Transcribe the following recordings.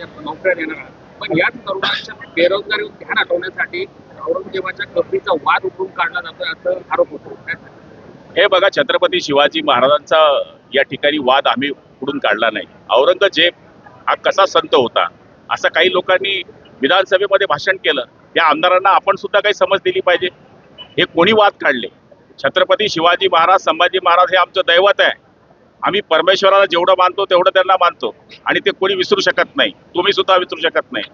नोकऱ्या देणार पण याच तरुणांच्या बेरोजगारी ध्यान हटवण्यासाठी औरंगजेबाच्या कबरीचा वाद उठून काढला जातोय असं आरोप होतो. हे बघा छत्रपती शिवाजी महाराजांचा या ठिकाणी वाद आम्ही उडून काढला नाही. औरंगजेब हा कसा संत होता? असं काही लोकांनी विधानसभेमध्ये भाषण केलं. त्या आमदारांना आपण सुद्धा काही समज दिली पाहिजे. हे कोणी वाद काढले? छत्रपती शिवाजी महाराज संभाजी महाराज हे आमचं दैवत आहे. आम्ही परमेश्वराला जेवढं मानतो तेवढं त्यांना मानतो. आणि ते कोणी विसरू शकत नाही. तुम्ही सुद्धा विसरू शकत नाही.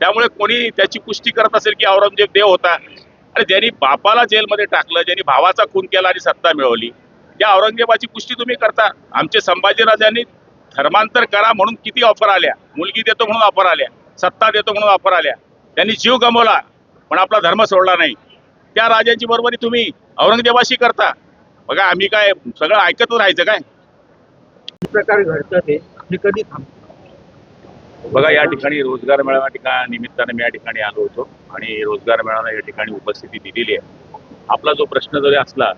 त्यामुळे कोणी त्याची पुष्टी करत असेल की औरंगजेब देव होता आणि ज्यांनी बापाला जेलमध्ये टाकलं ज्यांनी भावाचा खून केला आणि सत्ता मिळवली त्या औरंगजेबाची पुष्टी तुम्ही करता. आमचे संभाजीराजांनी धर्मांतर करा म्हणून किती ऑफर आल्या? मुलगी देतो म्हणून ऑफर आल्या. सत्ता देतो म्हणून ऑफर आल्या. त्यांनी जीव गमवला पण आपला धर्म सोडला नाही. त्या राजांची बरोबरी तुम्ही औरंगजेबाशी करता. बघा आम्ही काय सगळं ऐकतच राहायचं काय? प्रकारे घडतं ते हे कधी थांबतं बघा या ठिकाणी रोजगार मेळावा ठिकाण निमित्ताने मी या ठिकाणी आलो होतो आणि रोजगार मेळावा या ठिकाणी उपस्थिती दिलेली आहे. आपला जो प्रश्न जरी असला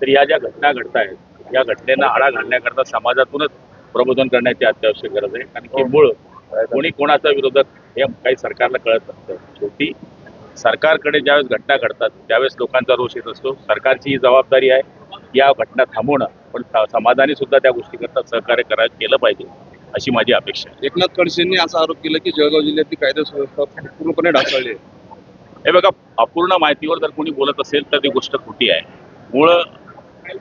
तर या ज्या घटना घडत आहेत या घटनेला आळा घालण्याकरता समाजातूनच प्रबोधन करण्याची अत्यावश्यक गरज आहे. कारण की मूळ कोणी कोणाचा विरोधक हे काही सरकारला कळत नसतं. शेवटी सरकारकडे ज्यावेळेस घटना घडतात त्यावेळेस लोकांचा रोष येत असतो. सरकारची ही जबाबदारी आहे या घटना थांबवणं पण स- समाजाने सुद्धा त्या गोष्टीकरता सहकार्य करायला केलं पाहिजे अशी माझी अपेक्षा आहे. एकनाथ खडसेंनी असा आरोप केला की जळगाव जिल्ह्यातली कायदा सुव्यवस्था पूर्णपणे ढासळली आहे. हे बघा अपूर्ण माहितीवर जर कोणी बोलत असेल तर ती गोष्ट खोटी आहे. मूळ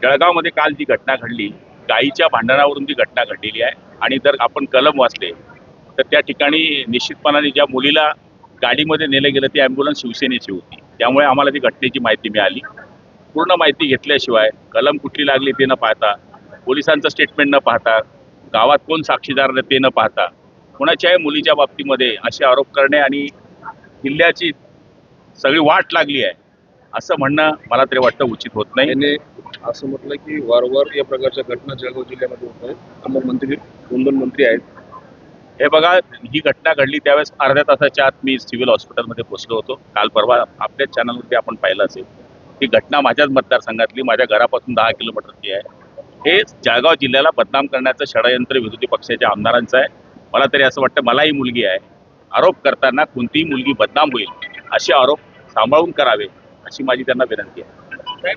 जळगावमध्ये काल जी घटना घडली गायीच्या भांडणावरून ती घटना घडलेली आहे आणि जर आपण कलम वाचले तर त्या ठिकाणी निश्चितपणाने ज्या मुलीला गाडीमध्ये नेलं गेलं ती ॲम्ब्युलन्स शिवसेनेची होती. त्यामुळे आम्हाला ती घटनेची माहिती मिळाली. पूर्ण माहिती घेतल्याशिवाय कलम कुठली लागली ते न पाहता पोलिसांचं स्टेटमेंट न पाहता गावात कोण साक्षीदार ते न पाहता कोणाच्याही मुलीच्या बाबतीमध्ये असे आरोप करणे आणि किल्ल्याची सगळी वाट लागली आहे असं म्हणणं मला तरी वाटतं उचित होत नाही. असं म्हटलं की वारंवार या प्रकारच्या घटना जळगाव जिल्ह्यामध्ये होत आहेत. मग मंत्री दोन दोन मंत्री आहेत. हे बघा ही घटना घडली त्यावेळेस अर्ध्या तासाच्या आत मी सिव्हिल हॉस्पिटलमध्ये पोहोचलो होतो. काल परवा आपल्याच चॅनलवरती आपण पाहिलं असेल. ही घटना माझ्याच मतदारसंघातली माझ्या घरापासून दहा किलोमीटरची आहे. हे जळगाव जिल्ह्याला बदनाम करण्याचं षडयंत्र विरोधी पक्षाच्या आमदारांचं आहे. मला तरी असं वाटतं मला ही मुलगी आहे. आरोप करताना कोणतीही मुलगी बदनाम होईल असे आरोप सांभाळून करावे अशी माझी त्यांना विनंती आहे.